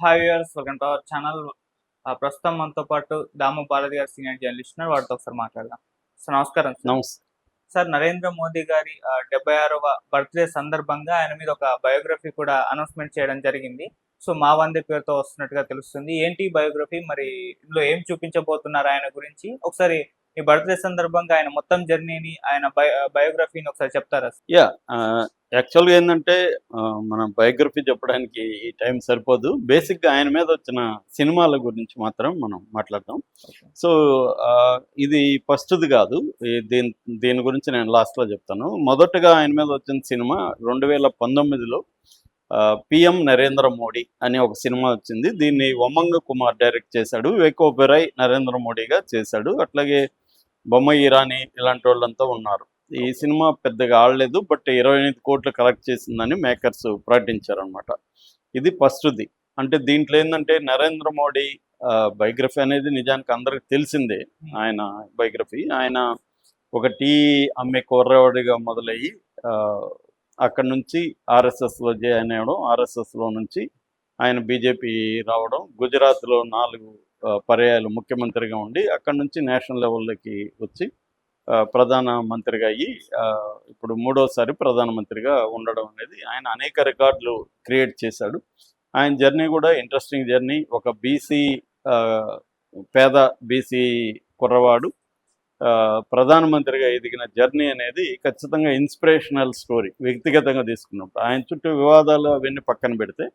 Hi viewers welcome to our channel ప్రస్తుతం మనతో పాటు దాము బాలాజీ గారు సీనియర్ జర్నలిస్ట్ ఉన్నారు. వాటితో ఒకసారి మాట్లాడదాం. సార్ నమస్కారం సార్. నమస్తే సార్ నరేంద్ర మోదీ గారి డెబ్బై ఆరవ బర్త్డే సందర్భంగా ఆయన మీద ఒక బయోగ్రఫీ కూడా అనౌన్స్మెంట్ చేయడం జరిగింది. సో మా వందే పేరుతో వస్తున్నట్టుగా తెలుస్తుంది. ఏంటి బయోగ్రఫీ? మరి ఇందులో ఏం చూపించబోతున్నారు ఆయన గురించి? ఒకసారి ఈ బర్త్డే సందర్భంగా ఆయన మొత్తం జర్నీని ఆయన బయోగ్రఫీని ఒకసారి చెప్తారా? యా యాక్చువల్గా ఏంటంటే మన బయోగ్రఫీ చెప్పడానికి ఈ టైం సరిపోదు. బేసిక్గా ఆయన మీద వచ్చిన సినిమాల గురించి మాత్రం మనం మాట్లాడదాం. సో ఇది ఫస్ట్ది కాదు. దీని దీని గురించి నేను లాస్ట్లో చెప్తాను. మొదటగా ఆయన మీద వచ్చిన సినిమా రెండు వేల పంతొమ్మిదిలో పిఎం నరేంద్ర మోడీ అనే ఒక సినిమా వచ్చింది. దీన్ని వమంగ కుమార్ డైరెక్ట్ చేశాడు. వివేక్ ఒబెరాయ్ నరేంద్ర మోడీగా చేశాడు. అట్లాగే బొమ్మ ఇరానీ ఇలాంటి వాళ్ళంతా ఉన్నారు. ఈ సినిమా పెద్దగా ఆడలేదు బట్ ఇరవై ఎనిమిది కోట్లు కలెక్ట్ చేసిందని మేకర్స్ ప్రకటించారనమాట ఇది ఫస్ట్ది. అంటే దీంట్లో ఏంటంటే నరేంద్ర మోడీ బయోగ్రఫీ అనేది నిజానికి అందరికి తెలిసిందే. ఆయన బయోగ్రఫీ. ఆయన ఒక టీ అమ్మే కుర్రవాడిగా మొదలయ్యి అక్కడ నుంచి ఆర్ఎస్ఎస్లో జాయిన్ అవ్వడం ఆర్ఎస్ఎస్లో నుంచి ఆయన బీజేపీ రావడం గుజరాత్లో నాలుగు పర్యాయాలు ముఖ్యమంత్రిగా ఉండి అక్కడి నుంచి నేషనల్ లెవెల్లోకి వచ్చి ప్రధాన మంత్రిగా అయ్యి ఇప్పుడు మూడోసారి ప్రధానమంత్రిగా ఉండడం అనేది ఆయన అనేక రికార్డులు క్రియేట్ చేశాడు. ఆయన జర్నీ కూడా ఇంట్రెస్టింగ్ జర్నీ. ఒక బీసీ పేద బీసీ కుర్రవాడు ప్రధానమంత్రిగా ఎదిగిన జర్నీ అనేది ఖచ్చితంగా ఇన్స్పిరేషనల్ స్టోరీ వ్యక్తిగతంగా తీసుకున్నప్పుడు. ఆయన చుట్టూ వివాదాలు అవన్నీ పక్కన పెడితే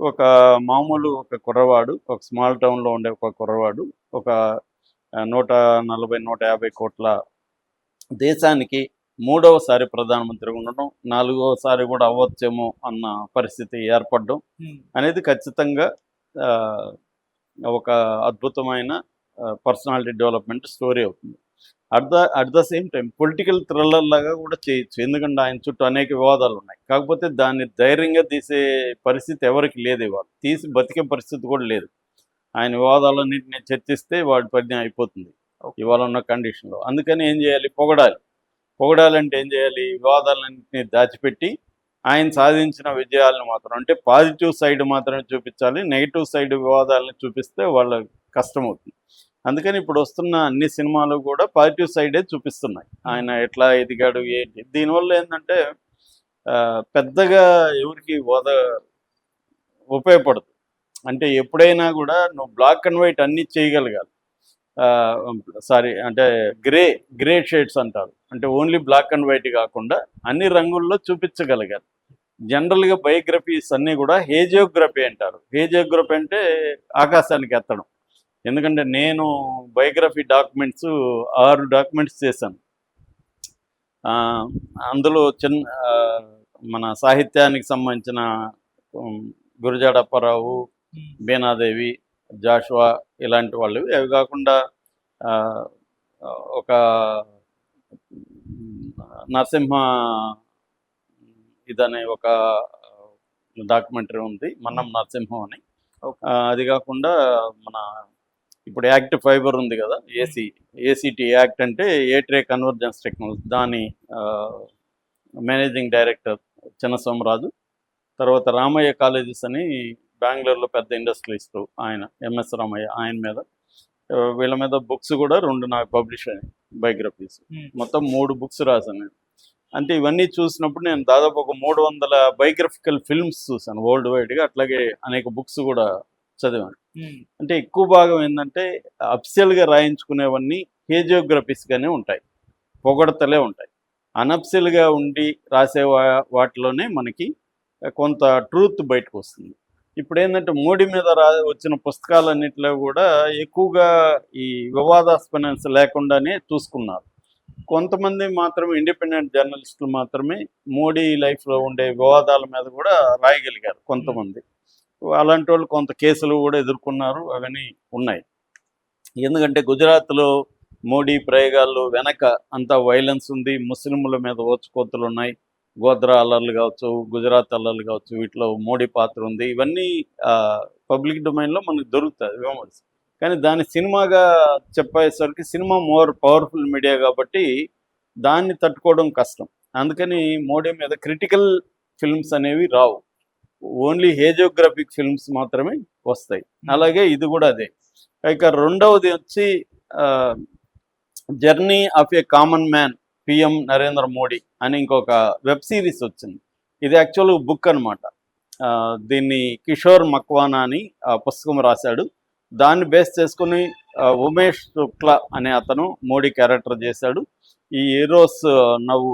ఒక మామూలు ఒక కుర్రవాడు ఒక స్మాల్ టౌన్లో ఉండే ఒక కుర్రవాడు ఒక నూట నలభై నూట యాభై కోట్ల దేశానికి మూడవసారి ప్రధానమంత్రి ఉండడం నాలుగవసారి కూడా అవ్వచ్చేమో అన్న పరిస్థితి ఏర్పడడం అనేది ఖచ్చితంగా ఒక అద్భుతమైన పర్సనాలిటీ డెవలప్మెంట్ స్టోరీ అవుతుంది. At the at the same time political thriller లాగా కూడా చేయొచ్చు ఎందుకంటే ఆయన చుట్టూ అనేక వివాదాలు ఉన్నాయి. కాకపోతే దాన్ని ధైర్యంగా తీసే పరిస్థితి ఎవరికి లేదు ఇవాళ. తీసి బతికే పరిస్థితి కూడా లేదు. ఆయన వివాదాలన్నింటినీ చర్చిస్తే వాడి పని అయిపోతుంది. ఇవాళ ఉన్న కండిషన్లో అందుకని ఏం చేయాలి? పొగడాలి. పొగడాలంటే ఏం చేయాలి? వివాదాలన్నింటినీ దాచిపెట్టి ఆయన సాధించిన విజయాలను మాత్రం అంటే పాజిటివ్ సైడ్ మాత్రమే చూపించాలి. నెగిటివ్ సైడ్ వివాదాలను చూపిస్తే వాళ్ళ కష్టం అవుతుంది. అందుకని ఇప్పుడు వస్తున్న అన్ని సినిమాలు కూడా పాజిటివ్ సైడే చూపిస్తున్నాయి. ఆయన ఎట్లా ఎదిగాడు ఏంటి దీనివల్ల ఏంటంటే ఆ, పెద్దగా ఎవరికి ఓద ఉపయోగపడదు. అంటే ఎప్పుడైనా కూడా నువ్వు బ్లాక్ అండ్ వైట్ అన్నీ చేయగలగాలి. సారీ అంటే గ్రే గ్రే షేడ్స్ అంటారు. అంటే ఓన్లీ బ్లాక్ అండ్ వైట్ కాకుండా అన్ని రంగుల్లో చూపించగలగాలి. జనరల్గా బయోగ్రఫీస్ అన్నీ కూడా హేజియోగ్రఫీ అంటారు. హేజియోగ్రఫీ అంటే ఆకాశానికి ఎత్తడం. ఎందుకంటే నేను బయోగ్రఫీ డాక్యుమెంట్స్ ఆరు డాక్యుమెంట్స్ చేశాను. అందులో చిన్న మన సాహిత్యానికి సంబంధించిన ఉమ్, గురజాడ అప్పారావు ఉమ్, బీనాదేవి జాషువా ఇలాంటి వాళ్ళు. అవి కాకుండా ఒక నరసింహ ఇదనే ఒక డాక్యుమెంటరీ ఉంది మన్నం నరసింహం అని. అది కాకుండా మన ఇప్పుడు యాక్ట్ ఫైబర్ ఉంది కదా ఏసీ ఏసీటీ యాక్ట్ అంటే ఏట్రే కన్వర్జెన్స్ టెక్నాలజీ దాని మేనేజింగ్ డైరెక్టర్ చిన్నసోమరాజు తర్వాత రామయ్య కాలేజెస్ అని బెంగళూరులో పెద్ద ఇండస్ట్రియలిస్ట్ ఆయన ఎంఎస్ రామయ్య ఆయన మీద వీళ్ళ మీద బుక్స్ కూడా రెండు నాకు పబ్లిష్ అయ్యాయి బయోగ్రఫీస్. ఉమ్, మొత్తం మూడు బుక్స్ రాశాను నేను. అంటే ఇవన్నీ చూసినప్పుడు నేను దాదాపు ఒక మూడు వందల బయోగ్రఫికల్ ఫిల్మ్స్ చూశాను వరల్డ్ వైడ్గా అట్లాగే అనేక బుక్స్ కూడా చదివాను. అంటే ఎక్కువ భాగం ఏంటంటే అఫిషియల్గా రాయించుకునేవన్నీ హేజియోగ్రఫీస్గానే ఉంటాయి. పొగడతలే ఉంటాయి. అనఫిషియల్గా ఉండి రాసే వా- వాటిలోనే మనకి కొంత ట్రూత్ బయటకు వస్తుంది ఇప్పుడు ఏంటంటే మోడీ మీద రా వచ్చిన పుస్తకాలన్నింటిలో కూడా ఎక్కువగా ఈ వివాదాస్పదం లేకుండానే చూసుకున్నారు. కొంతమంది మాత్రమే ఇండిపెండెంట్ జర్నలిస్టులు మాత్రమే మోడీ లైఫ్లో ఉండే వివాదాల మీద కూడా రాయగలిగారు కొంతమంది. అలాంటి వాళ్ళు కొంత కేసులు కూడా ఎదుర్కొన్నారు అవన్నీ ఉన్నాయి. ఎందుకంటే గుజరాత్లో మోడీ ప్రయోగాల్లో వెనక అంతా వైలెన్స్ ఉంది. ముస్లింల మీద ఓచుకోతలు ఉన్నాయి. గోద్రా అల్లర్లు కావచ్చు గుజరాత్ అల్లర్లు కావచ్చు వీటిలో మోడీ పాత్ర ఉంది. ఇవన్నీ పబ్లిక్ డొమైన్లో మనకు దొరుకుతుంది విమర్శ కానీ దాన్ని సినిమాగా చెప్పేసరికి సినిమా మోర్ పవర్ఫుల్ మీడియా కాబట్టి దాన్ని తట్టుకోవడం కష్టం. అందుకని మోడీ మీద క్రిటికల్ ఫిల్మ్స్ అనేవి రావు. ఓన్లీ హేజియోగ్రఫిక్ ఫిల్మ్స్ మాత్రమే వస్తాయి. అలాగే ఇది కూడా అదే. ఇక రెండవది వచ్చి journey of a common man PM Narendra Modi అని ఇంకొక వెబ్ సిరీస్ వచ్చింది. ఇది యాక్చువల్ బుక్ అనమాట దీన్ని కిషోర్ మక్వానా అని పుస్తకం రాశాడు. దాన్ని బేస్ చేసుకుని ఉమేష్ శుక్లా అనే అతను మోడీ క్యారెక్టర్ చేశాడు. ఈ హీరోస్ నవ్వు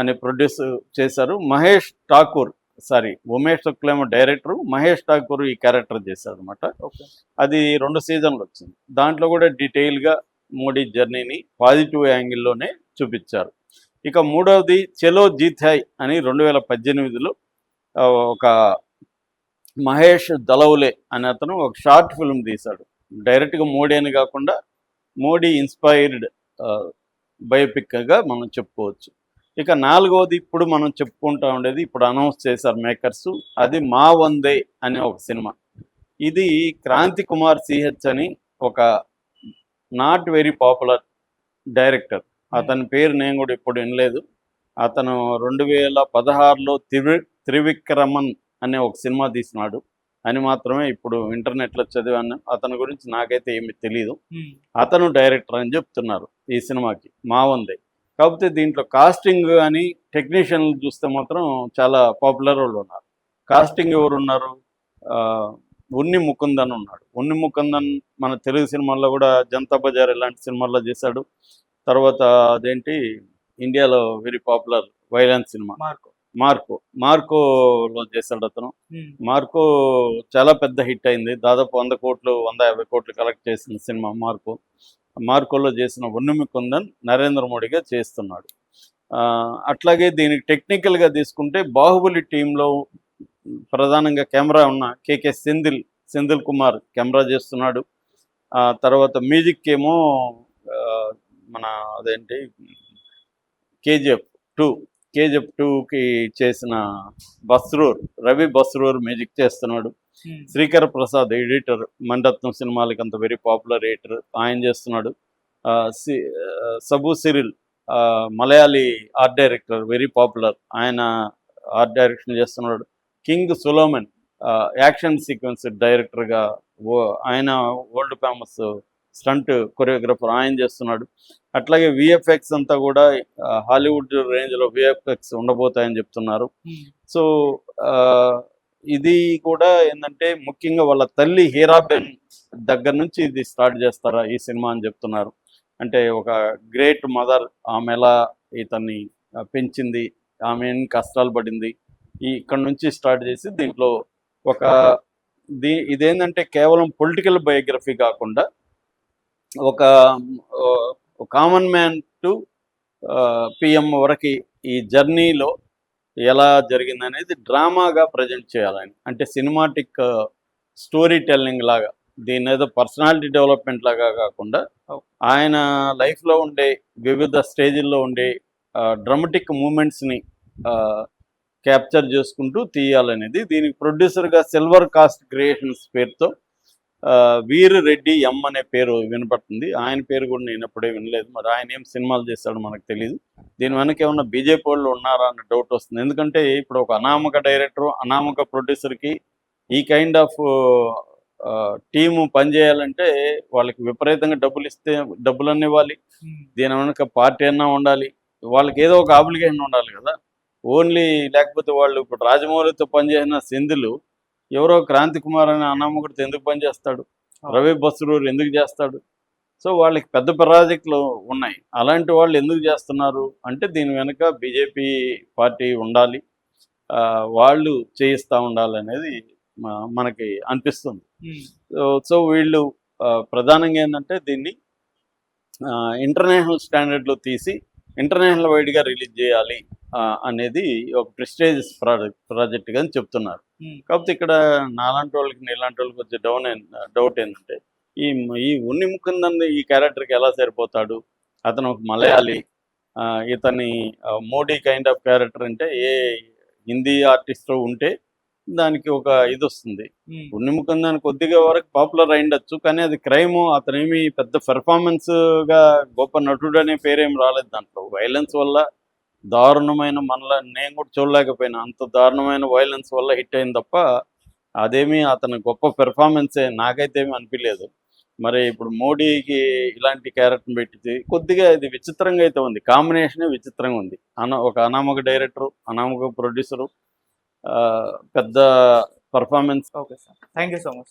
అని ప్రొడ్యూస్ చేశారు. మహేష్ ఠాకూర్ సారీ ఉమేష్ శుక్లా ఏమో డైరెక్టర్ మహేష్ ఠాకూర్ ఈ క్యారెక్టర్ చేశాడు అనమాట అది రెండు సీజన్లు వచ్చింది. దాంట్లో కూడా డీటెయిల్గా మోడీ జర్నీని పాజిటివ్ యాంగిల్లోనే చూపించారు. ఇక మూడవది చెలో జీథాయ్ అని రెండు వేల పద్దెనిమిదిలో ఒక మహేష్ దలౌలే అనే అతను ఒక షార్ట్ ఫిల్మ్ తీశాడు. డైరెక్ట్గా మోడీ అని కాకుండా మోడీ ఇన్స్పైర్డ్ బయోపిక్గా మనం చెప్పుకోవచ్చు. ఇక నాలుగవది ఇప్పుడు మనం చెప్పుకుంటా ఉండేది ఇప్పుడు అనౌన్స్ చేశారు మేకర్స్. అది మా వందే అనే ఒక సినిమా. ఇది క్రాంతి కుమార్ సిహెచ్ అని ఒక నాట్ వెరీ పాపులర్ డైరెక్టర్. అతని పేరు నేను కూడా ఇప్పుడు వినలేదు. అతను రెండు వేల పదహారులో త్రివి త్రివిక్రమన్ అనే ఒక సినిమా తీసినాడు. అని మాత్రమే ఇప్పుడు ఇంటర్నెట్లో చదివాను. అతని గురించి నాకైతే ఏమీ తెలియదు అతను డైరెక్టర్ అని చెప్తున్నారు ఈ సినిమాకి. మా వందే. కాకపోతే దీంట్లో కాస్టింగ్ అని టెక్నీషియన్లు చూస్తే మాత్రం చాలా పాపులర్ వాళ్ళు ఉన్నారు. కాస్టింగ్ ఎవరు ఉన్నారు? ఉన్ని ముకుందన్ ఉన్నాడు. ఉన్ని ముకుందన్ మన తెలుగు సినిమాల్లో కూడా జనతా బజార్ ఇలాంటి సినిమాల్లో చేశాడు. తర్వాత అదేంటి? ఇండియాలో very popular violence cinema. Marco. Marco. మార్కోలో చేశాడు అతను. మార్కో చాలా పెద్ద హిట్ అయింది. దాదాపు వంద కోట్లు వంద యాభై కోట్లు కలెక్ట్ చేసిన సినిమా మార్కో. మార్కోలో చేసిన ఉన్నమి కుందన్ నరేంద్ర మోడీగా చేస్తున్నాడు. అట్లాగే దీనికి టెక్నికల్గా తీసుకుంటే బాహుబలి టీంలో ప్రధానంగా కెమెరా ఉన్న కేకే సెందిల్ సెందిల్ కుమార్ కెమెరా చేస్తున్నాడు. తర్వాత మ్యూజిక్ ఏమో మన అదేంటి కేజీఎఫ్ టూ కేజీఎఫ్ టూకి చేసిన బస్రూర్ రవి బస్రూర్ మ్యూజిక్ చేస్తున్నాడు. శ్రీకర ప్రసాద్ ఎడిటర్ మణరత్నం సినిమాలకి అంత వెరీ పాపులర్ ఎడిటర్ ఆయన చేస్తున్నాడు. Sabu Cyril Malayali art director very popular ఆయన ఆర్ట్ డైరెక్షన్ చేస్తున్నాడు. కింగ్ సులోమన్ యాక్షన్ సీక్వెన్స్ డైరెక్టర్గా ఓ ఆయన వరల్డ్ ఫేమస్ స్టంట్ కొరియోగ్రఫర్ ఆయన చేస్తున్నాడు. అట్లాగే విఎఫ్ఎక్స్ అంతా కూడా హాలీవుడ్ రేంజ్లో విఎఫ్ఎక్స్ ఉండబోతాయని చెప్తున్నారు. ఉమ్, సో ఇది కూడా ఏంటంటే ముఖ్యంగా వాళ్ళ తల్లి హీరాబెన్ దగ్గర నుంచి ఇది స్టార్ట్ చేస్తారా ఈ సినిమా అని చెప్తున్నారు. అంటే ఒక గ్రేట్ మదర్ ఆమె ఎలా ఇతన్ని పెంచింది ఆమె ఎన్ని కష్టాలు పడింది ఈ ఇక్కడ నుంచి స్టార్ట్ చేసి దీంట్లో ఒక దీ ఇదేంటంటే కేవలం పొలిటికల్ బయోగ్రఫీ కాకుండా ఒక కామన్ మ్యాన్ టు పిఎం వరకు ఈ జర్నీలో ఎలా జరిగింది అనేది డ్రామాగా ప్రజెంట్ చేయాలని అంటే సినిమాటిక్ స్టోరీ టెల్లింగ్ లాగా దీని ఏదో పర్సనాలిటీ డెవలప్మెంట్ లాగా కాకుండా ఆయన లైఫ్లో ఉండే వివిధ స్టేజ్ల్లో ఉండే డ్రమటిక్ మూమెంట్స్ని క్యాప్చర్ చేసుకుంటూ తీయాలనేది దీనికి ప్రొడ్యూసర్గా సిల్వర్ కాస్ట్ క్రియేషన్స్ పేరుతో వీరు రెడ్డి ఎం అనే పేరు వినపడుతుంది. ఆయన పేరు కూడా నేను ఎప్పుడే వినలేదు. మరి ఆయన ఏం సినిమాలు చేస్తాడో మనకు తెలియదు దీని వెనక ఏమన్నా బీజేపీ వాళ్ళు ఉన్నారా అన్న డౌట్ వస్తుంది. ఎందుకంటే ఇప్పుడు ఒక అనామక డైరెక్టర్ అనామక ప్రొడ్యూసర్కి ఈ కైండ్ ఆఫ్ టీము పనిచేయాలంటే వాళ్ళకి విపరీతంగా డబ్బులు ఇస్తే డబ్బులన్నీ ఇవ్వాలి. దీని వెనక పార్టీ అన్నా ఉండాలి. వాళ్ళకి ఏదో ఒక ఆబ్లిగేషన్ ఉండాలి కదా. ఓన్లీ లేకపోతే వాళ్ళు ఇప్పుడు రాజమౌళితో పనిచేసిన సింధులు ఎవరో క్రాంతి కుమార్ అనే అనామకుడితో ఎందుకు పనిచేస్తాడు రవి బస్రూర్ ఎందుకు చేస్తాడు? సో వాళ్ళకి పెద్ద ప్రాజెక్టులు ఉన్నాయి. అలాంటి వాళ్ళు ఎందుకు చేస్తున్నారు అంటే దీని వెనుక బీజేపీ పార్టీ ఉండాలి. వాళ్ళు చేయిస్తూ ఉండాలి అనేది మ- మనకి అనిపిస్తుంది. సో వీళ్ళు ప్రధానంగా ఏంటంటే దీన్ని ఇంటర్నేషనల్ స్టాండర్డ్లో తీసి ఇంటర్నేషనల్ వైడ్గా రిలీజ్ చేయాలి అనేది ఒక ప్రెస్టేజియస్ ప్రాజెక్ట్ ప్రాజెక్ట్గా అని చెప్తున్నారు కాకపోతే ఇక్కడ నాలాంటి వాళ్ళకి నీలాంటి వాళ్ళకి వచ్చే డౌన్ డౌట్ ఏంటంటే ఈ ఈ ఉన్ని ముకుందన్ ఈ క్యారెక్టర్కి ఎలా సరిపోతాడు? అతను ఒక మలయాళీ ఆ, ఇతని మోడీ కైండ్ ఆఫ్ క్యారెక్టర్ అంటే ఏ హిందీ ఆర్టిస్ట్ ఉంటే దానికి ఒక ఇది వస్తుంది ముకుందన్ కొద్దిగా వరకు పాపులర్ అయిండొచ్చు కానీ అది క్రైమ్ అతనేమి పెద్ద పెర్ఫార్మెన్స్గా గొప్ప నటుడు అనే పేరేం రాలేదు దాంట్లో. వైలెన్స్ వల్ల దారుణమైన మనలో నేను కూడా చూడలేకపోయినా అంత దారుణమైన వైలెన్స్ వల్ల హిట్ అయింది తప్ప అదేమీ అతని గొప్ప పెర్ఫార్మెన్సే నాకైతే ఏమీ అనిపించలేదు మరి ఇప్పుడు మోడీకి ఇలాంటి క్యారెక్టర్ పెట్టింది కొద్దిగా ఇది విచిత్రంగా అయితే ఉంది. కాంబినేషనే విచిత్రంగా ఉంది. అన ఒక అనామక డైరెక్టరు అనామక ప్రొడ్యూసరు పెద్ద performance okay sir thank you so much